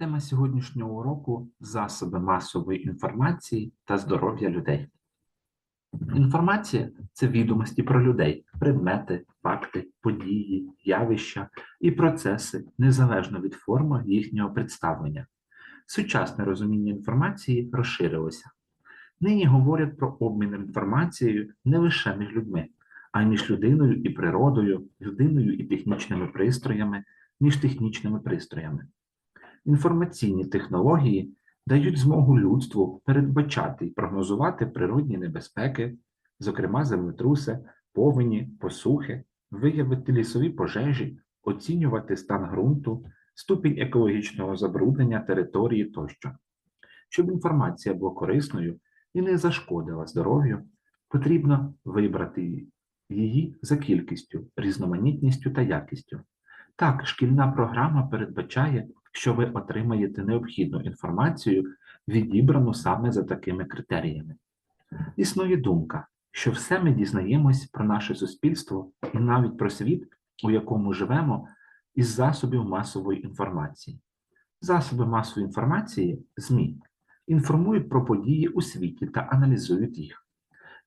Тема сьогоднішнього уроку засоби масової інформації та здоров'я людей. Інформація це відомості про людей, предмети, факти, події, явища і процеси незалежно від форми їхнього представлення. Сучасне розуміння інформації розширилося. Нині говорять про обмін інформацією не лише між людьми, а й між людиною і природою, людиною і технічними пристроями, між технічними пристроями. Інформаційні технології дають змогу людству передбачати і прогнозувати природні небезпеки, зокрема землетруси, повені, посухи, виявити лісові пожежі, оцінювати стан ґрунту, ступінь екологічного забруднення території тощо. Щоб інформація була корисною і не зашкодила здоров'ю, потрібно вибрати її за кількістю, різноманітністю та якістю. Так, шкільна програма передбачає, що ви отримаєте необхідну інформацію, відібрану саме за такими критеріями. Існує думка, що все ми дізнаємось про наше суспільство і навіть про світ, у якому живемо, із засобів масової інформації. Засоби масової інформації ЗМІ інформують про події у світі та аналізують їх.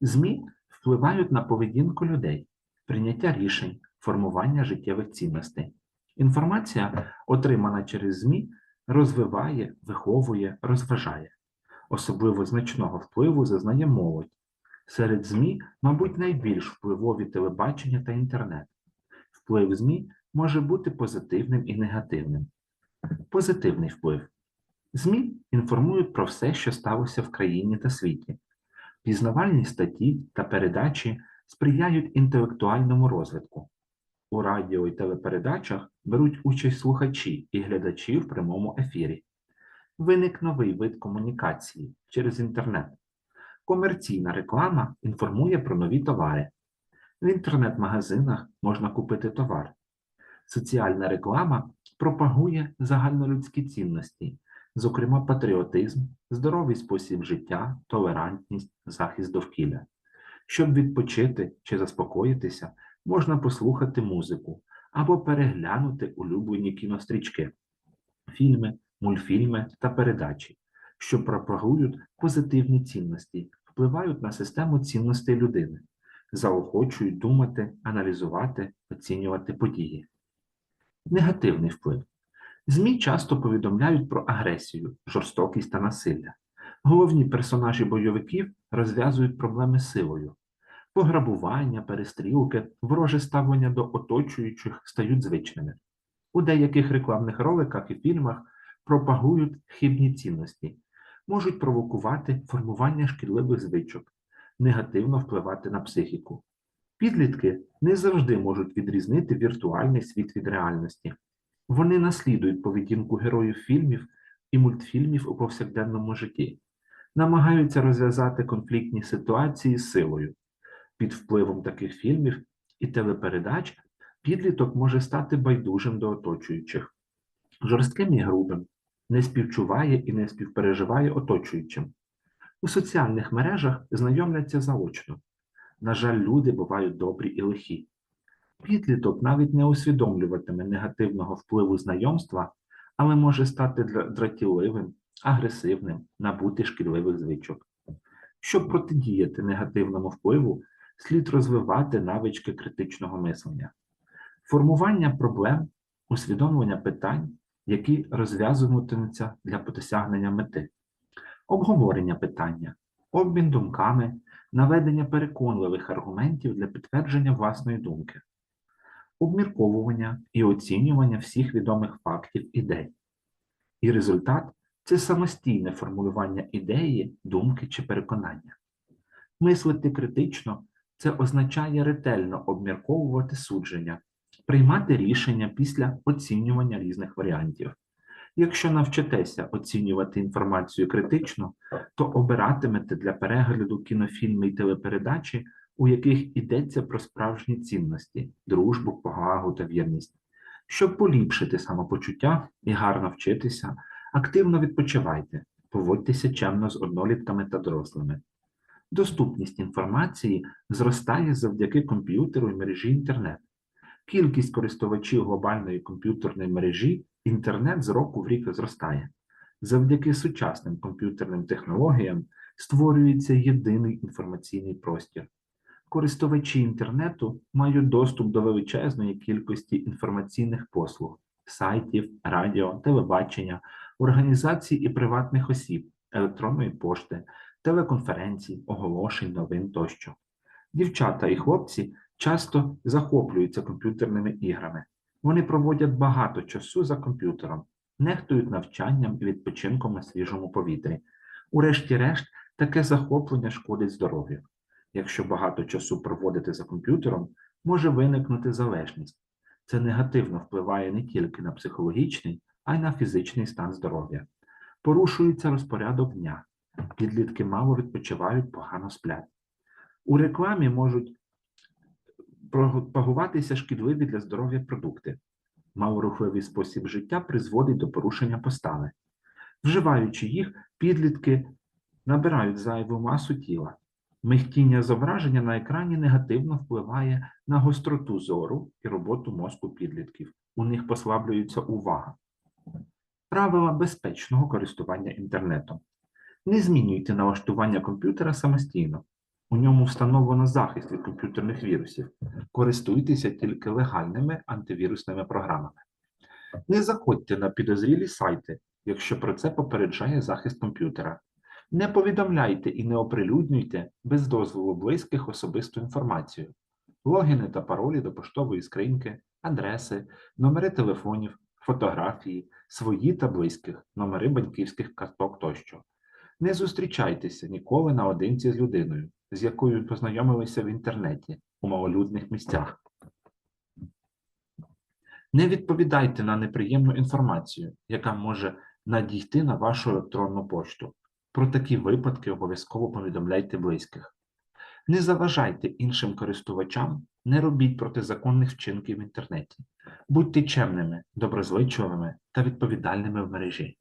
ЗМІ впливають на поведінку людей, прийняття рішень, формування життєвих цінностей. Інформація, отримана через ЗМІ, розвиває, виховує, розважає. Особливо значного впливу зазнає молодь. Серед ЗМІ, мабуть, найбільш впливові телебачення та інтернет. Вплив ЗМІ може бути позитивним і негативним. Позитивний вплив. ЗМІ інформують про все, що сталося в країні та світі. Пізнавальні статті та передачі сприяють інтелектуальному розвитку. У радіо і телепередачах беруть участь слухачі і глядачі в прямому ефірі. Виник новий вид комунікації через інтернет. Комерційна реклама інформує про нові товари. В інтернет-магазинах можна купити товар. Соціальна реклама пропагує загальнолюдські цінності, зокрема патріотизм, здоровий спосіб життя, толерантність, захист довкілля. Щоб відпочити чи заспокоїтися, можна послухати музику або переглянути улюблені кінострічки, фільми, мультфільми та передачі, що пропагують позитивні цінності, впливають на систему цінностей людини, заохочують думати, аналізувати, оцінювати події. Негативний вплив. ЗМІ часто повідомляють про агресію, жорстокість та насилля. Головні персонажі бойовиків розв'язують проблеми силою. Пограбування, перестрілки, вороже ставлення до оточуючих стають звичними. У деяких рекламних роликах і фільмах пропагують хибні цінності, можуть провокувати формування шкідливих звичок, негативно впливати на психіку. Підлітки не завжди можуть відрізнити віртуальний світ від реальності. Вони наслідують поведінку героїв фільмів і мультфільмів у повсякденному житті, намагаються розв'язати конфліктні ситуації силою. Під впливом таких фільмів і телепередач підліток може стати байдужим до оточуючих, жорстким і грубим, не співчуває і не співпереживає оточуючим. У соціальних мережах знайомляться заочно. На жаль, люди бувають добрі і лихі. Підліток навіть не усвідомлюватиме негативного впливу знайомства, але може стати дратівливим, агресивним, набути шкідливих звичок. Щоб протидіяти негативному впливу, слід розвивати навички критичного мислення, формування проблем, усвідомлення питань, які розв'язуватимуться для досягнення мети, обговорення питання, обмін думками, наведення переконливих аргументів для підтвердження власної думки, обмірковування і оцінювання всіх відомих фактів ідей. І результат це самостійне формулювання ідеї, думки чи переконання. Мислити критично це означає ретельно обмірковувати судження, приймати рішення після оцінювання різних варіантів. Якщо навчитеся оцінювати інформацію критично, то обиратимете для перегляду кінофільми і телепередачі, у яких йдеться про справжні цінності, дружбу, повагу та вірність. Щоб поліпшити самопочуття і гарно вчитися, активно відпочивайте, поводьтеся чемно з однолітками та дорослими. Доступність інформації зростає завдяки комп'ютеру і мережі інтернет. Кількість користувачів глобальної комп'ютерної мережі інтернет з року в рік зростає. Завдяки сучасним комп'ютерним технологіям створюється єдиний інформаційний простір. Користувачі інтернету мають доступ до величезної кількості інформаційних послуг, сайтів, радіо, телебачення, організацій і приватних осіб, електронної пошти, телеконференцій, оголошень, новин тощо. Дівчата і хлопці часто захоплюються комп'ютерними іграми. Вони проводять багато часу за комп'ютером, нехтують навчанням і відпочинком на свіжому повітрі. Урешті-решт, таке захоплення шкодить здоров'ю. Якщо багато часу проводити за комп'ютером, може виникнути залежність. Це негативно впливає не тільки на психологічний, а й на фізичний стан здоров'я. Порушується розпорядок дня. Підлітки мало відпочивають, погано сплять. У рекламі можуть пропагуватися шкідливі для здоров'я продукти. Малорухливий спосіб життя призводить до порушення постави. Вживаючи їх, підлітки набирають зайву масу тіла. Михтіння зображення на екрані негативно впливає на гостроту зору і роботу мозку підлітків. У них послаблюється увага. Правила безпечного користування інтернетом. Не змінюйте налаштування комп'ютера самостійно. У ньому встановлено захист від комп'ютерних вірусів. Користуйтеся тільки легальними антивірусними програмами. Не заходьте на підозрілі сайти, якщо про це попереджає захист комп'ютера. Не повідомляйте і не оприлюднюйте без дозволу близьких особисту інформацію, логіни та паролі до поштової скриньки, адреси, номери телефонів, фотографії, свої та близьких, номери банківських карток тощо. Не зустрічайтеся ніколи наодинці з людиною, з якою познайомилися в інтернеті у малолюдних місцях. Не відповідайте на неприємну інформацію, яка може надійти на вашу електронну пошту. Про такі випадки обов'язково повідомляйте близьких. Не заважайте іншим користувачам, не робіть протизаконних вчинків в інтернеті. Будьте чемними, доброзичливими та відповідальними в мережі.